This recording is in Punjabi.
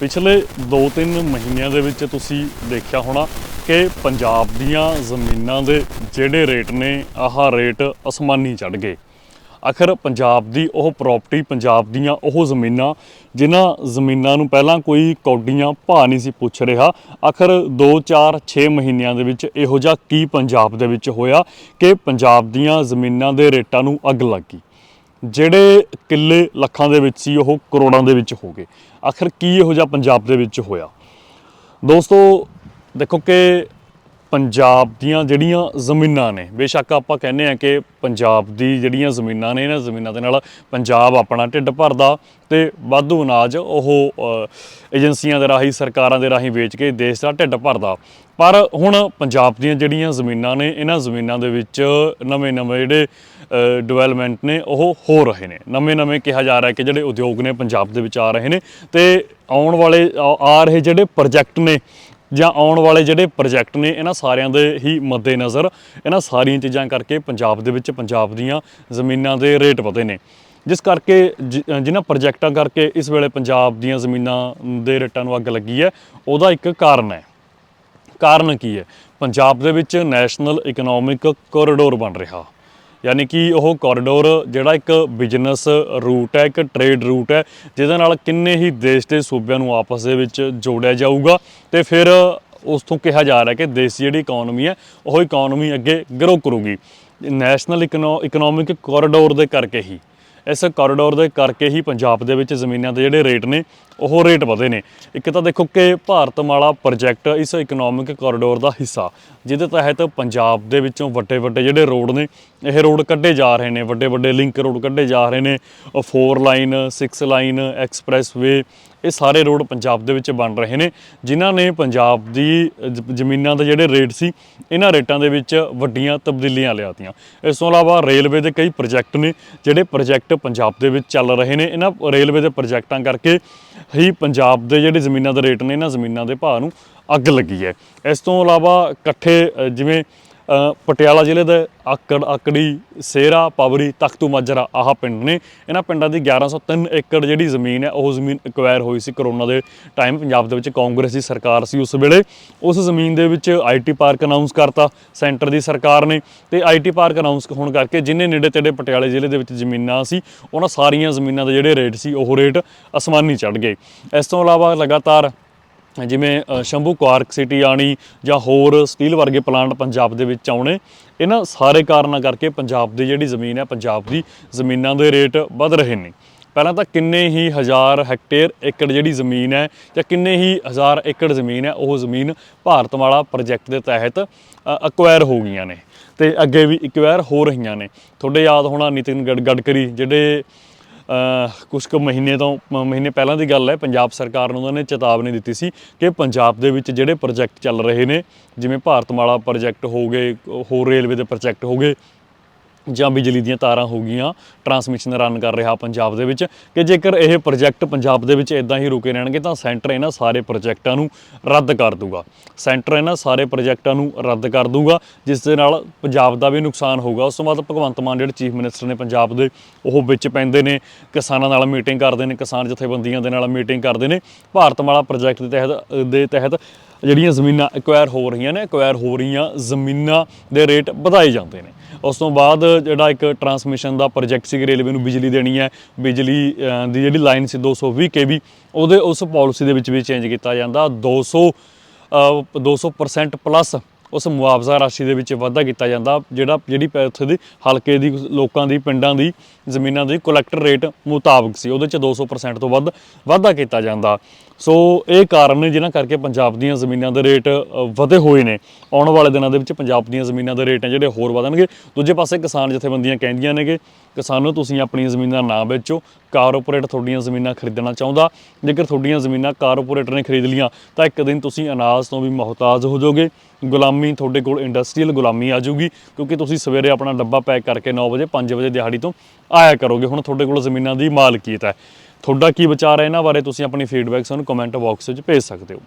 ਪਿਛਲੇ 2-3 ਮਹੀਨਿਆਂ ਦੇ ਵਿੱਚ ਤੁਸੀਂ ਦੇਖਿਆ ਹੋਣਾ ਕਿ ਪੰਜਾਬ ਦੀਆਂ ਜ਼ਮੀਨਾਂ ਦੇ ਜਿਹੜੇ ਰੇਟ ਨੇ, ਆਹ ਰੇਟ ਅਸਮਾਨੀ ਚੜ ਗਏ। ਆਖਰ ਪੰਜਾਬ ਦੀ ਉਹ ਪ੍ਰਾਪਰਟੀ ਪੰਜਾਬ ਦੀਆਂ ਉਹ ਜ਼ਮੀਨਾਂ, ਜਿਨ੍ਹਾਂ ਜ਼ਮੀਨਾਂ ਨੂੰ ਪਹਿਲਾਂ ਕੋਈ ਕੌਡੀਆਂ ਭਾਅ ਨਹੀਂ ਸੀ ਪੁੱਛ ਰਿਹਾ, ਆਖਰ 2 4 6 ਮਹੀਨਿਆਂ ਦੇ ਵਿੱਚ ਇਹੋ ਜਿਹਾ ਕੀ ਪੰਜਾਬ ਦੇ ਵਿੱਚ ਹੋਇਆ ਕਿ ਪੰਜਾਬ ਦੀਆਂ ਜ਼ਮੀਨਾਂ ਦੇ ਰੇਟਾਂ ਨੂੰ ਅੱਗ ਲੱਗ ਗਈ। ਜਿਹੜੇ ਕਿੱਲੇ ਲੱਖਾਂ ਦੇ ਵਿੱਚ ਸੀ, ਉਹ ਕਰੋੜਾਂ ਦੇ ਵਿੱਚ ਹੋ ਗਏ। ਆਖਰ ਕੀ ਇਹੋ ਜਿਹਾ ਪੰਜਾਬ ਦੇ ਵਿੱਚ ਹੋਇਆ? ਦੋਸਤੋ, ਦੇਖੋ ਕਿ ਪੰਜਾਬ ਦੀਆਂ ਜਿਹੜੀਆਂ ਜ਼ਮੀਨਾਂ ਨੇ, ਬੇਸ਼ੱਕ ਆਪਾਂ ਕਹਿੰਦੇ ਆ ਕਿ ਪੰਜਾਬ ਦੀ ਜਿਹੜੀਆਂ ਜ਼ਮੀਨਾਂ ਨੇ, ਇਹਨਾਂ ਜ਼ਮੀਨਾਂ ਦੇ ਨਾਲ ਪੰਜਾਬ ਆਪਣਾ ਢਿੱਡ ਭਰਦਾ ਤੇ ਵਾਧੂ ਅਨਾਜ ਉਹ ਏਜੰਸੀਆਂ ਦੇ ਰਾਹੀਂ, ਸਰਕਾਰਾਂ ਦੇ ਰਾਹੀਂ ਵੇਚ ਕੇ ਦੇਸ਼ ਦਾ ਢਿੱਡ ਭਰਦਾ। ਪਰ ਹੁਣ ਪੰਜਾਬ ਦੀਆਂ ਜਿਹੜੀਆਂ ਜ਼ਮੀਨਾਂ ਨੇ, ਇਹਨਾਂ ਜ਼ਮੀਨਾਂ ਦੇ ਵਿੱਚ ਨਵੇਂ-ਨਵੇਂ ਜਿਹੜੇ ਡਿਵੈਲਪਮੈਂਟ ਨੇ, ਉਹ ਹੋ ਰਹੇ ਨੇ। ਨਵੇਂ-ਨਵੇਂ ਕਿਹਾ ਜਾ ਰਿਹਾ ਕਿ ਜਿਹੜੇ ਉਦਯੋਗ ਨੇ, ਪੰਜਾਬ ਦੇ ਵਿੱਚ ਆ ਰਹੇ ਨੇ ਤੇ ਆਉਣ ਵਾਲੇ, ਆ ਰਹੇ ਜਿਹੜੇ ਪ੍ਰੋਜੈਕਟ ਨੇ ਜਾਂ ਆਉਣ ਵਾਲੇ ਜਿਹੜੇ ਪ੍ਰੋਜੈਕਟ ਨੇ, ਇਹਨਾਂ ਸਾਰਿਆਂ ਦੇ ਹੀ ਮੱਦੇ ਨਜ਼ਰ ਇਹਨਾਂ ਸਾਰੀਆਂ ਚੀਜ਼ਾਂ ਕਰਕੇ ਪੰਜਾਬ ਦੇ ਵਿੱਚ ਪੰਜਾਬ ਦੀਆਂ ਜ਼ਮੀਨਾਂ ਦੇ ਰੇਟ ਵਧੇ ਨੇ। ਜਿਸ ਕਰਕੇ ਜਿ- ਜਿਨ੍ਹਾਂ ਪ੍ਰੋਜੈਕਟਾਂ ਕਰਕੇ ਇਸ ਵੇਲੇ ਪੰਜਾਬ ਦੀਆਂ ਜ਼ਮੀਨਾਂ ਦੇ ਰੇਟਾਂ ਨੂੰ ਅੱਗ ਲੱਗੀ ਹੈ, ਉਹਦਾ ਇੱਕ ਕਾਰਨ ਹੈ। ਕਾਰਨ ਕੀ ਹੈ? ਪੰਜਾਬ ਦੇ ਵਿੱਚ ਨੈਸ਼ਨਲ ਇਕਨੋਮਿਕ ਕੋਰੀਡੋਰ ਬਣ ਰਿਹਾ। ਯਾਨੀ ਕਿ ਉਹ ਕੋਰੀਡੋਰ ਜਿਹੜਾ ਇੱਕ ਬਿਜ਼ਨਸ ਰੂਟ ਹੈ, ਇੱਕ ਟ੍ਰੇਡ ਰੂਟ ਹੈ, ਜਿਹਦੇ ਨਾਲ ਕਿੰਨੇ ਹੀ ਦੇਸ਼ ਦੇ ਸੂਬਿਆਂ ਨੂੰ ਆਪਸ ਦੇ ਵਿੱਚ ਜੋੜਿਆ ਜਾਊਗਾ ਤੇ ਫਿਰ ਉਸ ਤੋਂ ਕਿਹਾ ਜਾ ਰਿਹਾ ਕਿ ਦੇਸ਼ ਦੀ ਜਿਹੜੀ ਇਕਨੋਮੀ ਹੈ, ਉਹ ਇਕਨੋਮੀ ਅੱਗੇ ਗਰੋ ਕਰੂਗੀ। ਨੈਸ਼ਨਲ ਇਕਨੋਮਿਕ ਕੋਰੀਡੋਰ ਦੇ ਕਰਕੇ ਹੀ। ਇਸ ਕੋਰੀਡੋਰ ਦੇ ਕਰਕੇ ਹੀ ਪੰਜਾਬ ਦੇ ਵਿੱਚ ਜ਼ਮੀਨਾਂ ਦੇ ਜਿਹੜੇ ਰੇਟ ਨੇ, ਉਹ ਰੇਟ ਵਧੇ ਨੇ। ਇੱਕ ਤਾਂ ਦੇਖੋ ਕਿ ਭਾਰਤਮਾਲਾ ਪ੍ਰੋਜੈਕਟ ਇਸ ਇਕਨੋਮਿਕ ਕੋਰੀਡੋਰ ਦਾ ਹਿੱਸਾ, ਜਿਹਦੇ ਤਹਿਤ ਪੰਜਾਬ ਦੇ ਵਿੱਚੋਂ ਵੱਡੇ ਵੱਡੇ ਜਿਹੜੇ ਰੋਡ ਨੇ, ਇਹ ਰੋਡ ਕੱਢੇ ਜਾ ਰਹੇ ਨੇ। ਵੱਡੇ ਵੱਡੇ ਲਿੰਕ ਰੋਡ ਕੱਢੇ ਜਾ ਰਹੇ ਨੇ। 4 ਲਾਈਨ 6 ਲਾਈਨ ਐਕਸਪ੍ਰੈਸ ਵੇ ਇਹ ਸਾਰੇ ਰੋਡ ਪੰਜਾਬ ਦੇ ਵਿੱਚ ਬਣ ਰਹੇ ਨੇ, ਜਿਨ੍ਹਾਂ ਨੇ ਪੰਜਾਬ ਦੀ ਜ- ਜ਼ਮੀਨਾਂ ਦੇ ਜਿਹੜੇ ਰੇਟ ਸੀ, ਇਹਨਾਂ ਰੇਟਾਂ ਦੇ ਵਿੱਚ ਵੱਡੀਆਂ ਤਬਦੀਲੀਆਂ ਲਿਆਤੀਆਂ। ਇਸ ਤੋਂ ਇਲਾਵਾ ਰੇਲਵੇ ਦੇ ਕਈ ਪ੍ਰੋਜੈਕਟ ਨੇ, ਜਿਹੜੇ ਪ੍ਰੋਜੈਕਟ ਪੰਜਾਬ ਦੇ ਵਿੱਚ ਚੱਲ ਰਹੇ ਨੇ। ਇਹਨਾਂ ਰੇਲਵੇ ਦੇ ਪ੍ਰੋਜੈਕਟਾਂ ਕਰਕੇ ਹੀ ਪੰਜਾਬ ਦੇ ਜਿਹੜੇ ਜ਼ਮੀਨਾਂ ਦੇ ਰੇਟ ਨੇ, ਇਹਨਾਂ ਜ਼ਮੀਨਾਂ ਦੇ ਭਾਅ ਨੂੰ ਅੱਗ ਲੱਗੀ ਹੈ। ਇਸ ਤੋਂ ਇਲਾਵਾ ਇਕੱਠੇ ਜਿਵੇਂ ਪਟਿਆਲਾ ਜ਼ਿਲ੍ਹੇ ਦੇ ਆਕੜ ਆਕੜੀ, ਸੇਰਾ, ਪਾਵਰੀ, ਤਖਤੂ ਮਾਜਰਾ ਆਹ ਪਿੰਡ ਨੇ। ਇਹਨਾਂ ਪਿੰਡਾਂ ਦੀ 1103 ਏਕੜ ਜਿਹੜੀ ਜ਼ਮੀਨ ਹੈ, ਉਹ ਜ਼ਮੀਨ ਐਕਵਾਇਰ ਹੋਈ ਸੀ ਕਰੋਨਾ ਦੇ ਟਾਈਮ ਪੰਜਾਬ ਦੇ ਵਿੱਚ ਕਾਂਗਰਸ ਦੀ ਸਰਕਾਰ ਸੀ ਉਸ ਵੇਲੇ। ਉਸ ਜ਼ਮੀਨ ਦੇ ਵਿੱਚ ਆਈਟੀ ਪਾਰਕ ਅਨਾਉਂਸ ਕਰਤਾ ਸੈਂਟਰ ਦੀ ਸਰਕਾਰ ਨੇ ਤੇ ਆਈਟੀ ਪਾਰਕ ਅਨਾਉਂਸ ਹੋਣ ਕਰਕੇ ਜਿੰਨੇ ਨੇੜੇ ਤੇੜੇ ਪਟਿਆਲੇ ਜ਼ਿਲ੍ਹੇ ਦੇ ਵਿੱਚ ਜ਼ਮੀਨਾਂ ਸੀ, ਉਹਨਾਂ ਸਾਰੀਆਂ ਜ਼ਮੀਨਾਂ ਦੇ ਜਿਹੜੇ ਰੇਟ ਸੀ, ਉਹ ਰੇਟ ਅਸਮਾਨੀ ਚੜ ਗਏ। ਇਸ ਤੋਂ ਇਲਾਵਾ ਲਗਾਤਾਰ ਜਿਵੇਂ ਸ਼ੰਭੂ ਕੁਆਰਕ ਸਿਟੀ ਆਣੀ ਜਾਂ ਹੋਰ ਸਟੀਲ ਵਰਗੇ ਪਲਾਂਟ ਪੰਜਾਬ ਦੇ ਵਿੱਚ ਆਉਣੇ, ਇਹਨਾਂ ਸਾਰੇ ਕਾਰਨਾਂ ਕਰਕੇ ਪੰਜਾਬ ਦੀ ਜਿਹੜੀ ਜ਼ਮੀਨ ਹੈ, ਪੰਜਾਬ ਦੀ ਜ਼ਮੀਨਾਂ ਦੇ ਰੇਟ ਵੱਧ ਰਹੇ ਨੇ। ਪਹਿਲਾਂ ਤਾਂ ਕਿੰਨੇ ਹੀ ਹਜ਼ਾਰ ਹੈਕਟੇਅਰ ਏਕੜ ਜਿਹੜੀ ਜ਼ਮੀਨ ਹੈ ਜਾਂ ਕਿੰਨੇ ਹੀ ਹਜ਼ਾਰ ਏਕੜ ਜ਼ਮੀਨ ਹੈ, ਉਹ ਜ਼ਮੀਨ ਭਾਰਤਮਾਲਾ ਪ੍ਰੋਜੈਕਟ ਦੇ ਤਹਿਤ ਅਕਵਾਇਰ ਹੋ ਗਈਆਂ ਨੇ। ਤੇ ਅੱਗੇ ਵੀ ਇਕਵਾਇਰ ਹੋ ਰਹੀਆਂ ਨੇ। ਤੁਹਾਡੇ ਯਾਦ ਹੋਣਾ, ਨਿਤਿਨ ਗਡ- ਗਡਕਰੀ, ਜਿਹੜੇ ਕੁਝ ਕੁ ਮਹੀਨੇ ਤੋਂ, ਮ- ਮਹੀਨੇ ਪਹਿਲਾਂ ਦੀ ਗੱਲ ਹੈ, ਪੰਜਾਬ ਸਰਕਾਰ ਨੂੰ ਉਹਨਾਂ ਨੇ ਚੇਤਾਵਨੀ ਦਿੱਤੀ ਸੀ ਕਿ ਪੰਜਾਬ ਦੇ ਵਿੱਚ ਜਿਹੜੇ ਪ੍ਰੋਜੈਕਟ ਚੱਲ ਰਹੇ ਨੇ, ਜਿਵੇਂ ਭਾਰਤਮਾਲਾ ਪ੍ਰੋਜੈਕਟ ਹੋ ਗਏ, ਹੋਰ ਰੇਲਵੇ ਦੇ ਪ੍ਰੋਜੈਕਟ ਹੋ ਗਏ ਜਾਂ ਬਿਜਲੀ ਦੀਆਂ ਤਾਰਾਂ ਹੋ ਗਈਆਂ ਟਰਾਂਸਮਿਸ਼ਨ ਰਨ ਕਰ ਰਿਹਾ ਪੰਜਾਬ ਦੇ ਵਿੱਚ, ਕਿ ਜੇਕਰ ਇਹ ਪ੍ਰੋਜੈਕਟ ਪੰਜਾਬ ਦੇ ਵਿੱਚ ਇਦਾਂ ਹੀ ਰੁਕੇ ਰਹਿਣਗੇ, ਤਾਂ ਸੈਂਟਰ ਇਹਨਾਂ ਸਾਰੇ ਪ੍ਰੋਜੈਕਟਾਂ ਨੂੰ ਰੱਦ ਕਰ ਦੂਗਾ। ਸੈਂਟਰ ਇਹਨਾਂ ਸਾਰੇ ਪ੍ਰੋਜੈਕਟਾਂ ਨੂੰ ਰੱਦ ਕਰ ਦੂਗਾ, ਜਿਸ ਦੇ ਨਾਲ ਪੰਜਾਬ ਦਾ ਵੀ ਨੁਕਸਾਨ ਹੋਊਗਾ। ਉਸ ਤੋਂ ਬਾਅਦ ਭਗਵੰਤ ਮਾਨ ਜਿਹੜੇ ਚੀਫ ਮਿਨਿਸਟਰ ਨੇ ਪੰਜਾਬ ਦੇ, ਉਹ ਵਿੱਚ ਪੈਂਦੇ ਨੇ, ਕਿਸਾਨਾਂ ਨਾਲ ਮੀਟਿੰਗ ਕਰਦੇ ਨੇ, ਕਿਸਾਨ ਜਥੇਬੰਦੀਆਂ ਦੇ ਨਾਲ ਮੀਟਿੰਗ ਕਰਦੇ ਨੇ। ਭਾਰਤ ਮਾਲਾ ਪ੍ਰੋਜੈਕਟ ਦੇ ਤਹਿਤ ਦੇ ਤਹਿਤ ਜਿਹੜੀਆਂ ਜ਼ਮੀਨਾਂ ਐਕਵਾਇਰ ਹੋ ਰਹੀਆਂ ਨੇ ਐਕਵਾਇਰ ਹੋ ਰਹੀਆਂ ਜ਼ਮੀਨਾਂ ਦੇ ਰੇਟ ਵਧਾਏ ਜਾਂਦੇ ਨੇ। ਉਸ ਤੋਂ ਬਾਅਦ ਜਿਹੜਾ ਇੱਕ ਟਰਾਂਸਮਿਸ਼ਨ ਦਾ ਪ੍ਰੋਜੈਕਟ ਸੀ ਰੇਲਵੇ ਨੂੰ ਬਿਜਲੀ ਦੇਣੀ ਹੈ ਬਿਜਲੀ ਦੀ ਜਿਹੜੀ ਲਾਈਨ ਸੀ 220 ਕੇਵੀ ਉਹਦੇ ਉਸ ਪਾਲਿਸੀ ਦੇ ਵਿੱਚ ਵੀ ਚੇਂਜ ਕੀਤਾ ਜਾਂਦਾ। 200 ਅ, 200% ਪਲੱਸ ਉਸ ਮੁਆਵਜ਼ਾ ਰਾਸ਼ੀ ਦੇ ਵਿੱਚ ਵਾਧਾ ਕੀਤਾ ਜਾਂਦਾ, ਜਿਹੜਾ, ਜਿਹੜੀ ਪੈ- ਉੱਥੇ ਦੀ ਹਲਕੇ ਦੀ, ਲੋਕਾਂ ਦੀ, ਪਿੰਡਾਂ ਦੀ, ਜ਼ਮੀਨਾਂ ਦੀ ਕਲੈਕਟਰ ਰੇਟ ਮੁਤਾਬਕ ਸੀ, ਉਹਦੇ ਚ 200% ਤੋਂ ਵੱਧ, ਵਾਧਾ ਕੀਤਾ ਜਾਂਦਾ। ਸੋ ਇਹ ਕਾਰਨ ਨੇ, ਜਿਨ੍ਹਾਂ ਕਰਕੇ ਪੰਜਾਬ ਦੀਆਂ ਜ਼ਮੀਨਾਂ ਦੇ ਰੇਟ ਵਧੇ ਹੋਏ ਨੇ। ਆਉਣ ਵਾਲੇ ਦਿਨਾਂ ਦੇ ਵਿੱਚ ਪੰਜਾਬ ਦੀਆਂ ਜ਼ਮੀਨਾਂ ਦੇ ਰੇਟ ਨੇ ਜਿਹੜੇ ਹੋਰ ਵਧਣਗੇ। ਦੂਜੇ ਪਾਸੇ ਕਿਸਾਨ ਜਥੇਬੰਦੀਆਂ ਕਹਿੰਦੀਆਂ ਨੇ ਕਿ ਕਿਸਾਨੋ, ਤੁਸੀਂ ਆਪਣੀਆਂ ਜ਼ਮੀਨਾਂ ਨਾ ਵੇਚੋ ਕਾਰਪੋਰੇਟ ਤੁਹਾਡੀਆਂ ਜ਼ਮੀਨਾਂ ਖਰੀਦਣਾ ਚਾਹੁੰਦਾ, ਜੇਕਰ ਤੁਹਾਡੀਆਂ ਜ਼ਮੀਨਾਂ ਕਾਰਪੋਰੇਟ ਨੇ ਖਰੀਦ ਲੀਆਂ ਤਾਂ ਇੱਕ ਦਿਨ ਤੁਸੀਂ ਅਨਾਜ ਤੋਂ ਵੀ ਮੁਹਤਾਜ ਹੋ ਜਾਓਗੇ। ਗੁਲਾਮੀ ਤੁਹਾਡੇ ਕੋਲ ਇੰਡਸਟਰੀਅਲ ਗੁਲਾਮੀ ਆ ਜਾਊਗੀ, ਕਿਉਂਕਿ ਤੁਸੀਂ ਸਵੇਰੇ ਆਪਣਾ ਡੱਬਾ ਪੈਕ ਕਰਕੇ 9 ਵਜੇ 5 ਵਜੇ ਦਿਹਾੜੀ ਤੋਂ ਆਇਆ ਕਰੋਗੇ। ਹੁਣ ਤੁਹਾਡੇ ਕੋਲ ਜ਼ਮੀਨਾਂ ਦੀ ਮਾਲਕੀਅਤ ਹੈ। ਤੁਹਾਡਾ ਕੀ ਵਿਚਾਰ ਹੈ? ਇਹਨਾਂ ਬਾਰੇ ਤੁਸੀਂ ਆਪਣੀ ਫੀਡਬੈਕ ਸਾਨੂੰ ਕਮੈਂਟ ਬਾਕਸ ਵਿੱਚ ਭੇਜ ਸਕਦੇ ਹੋ।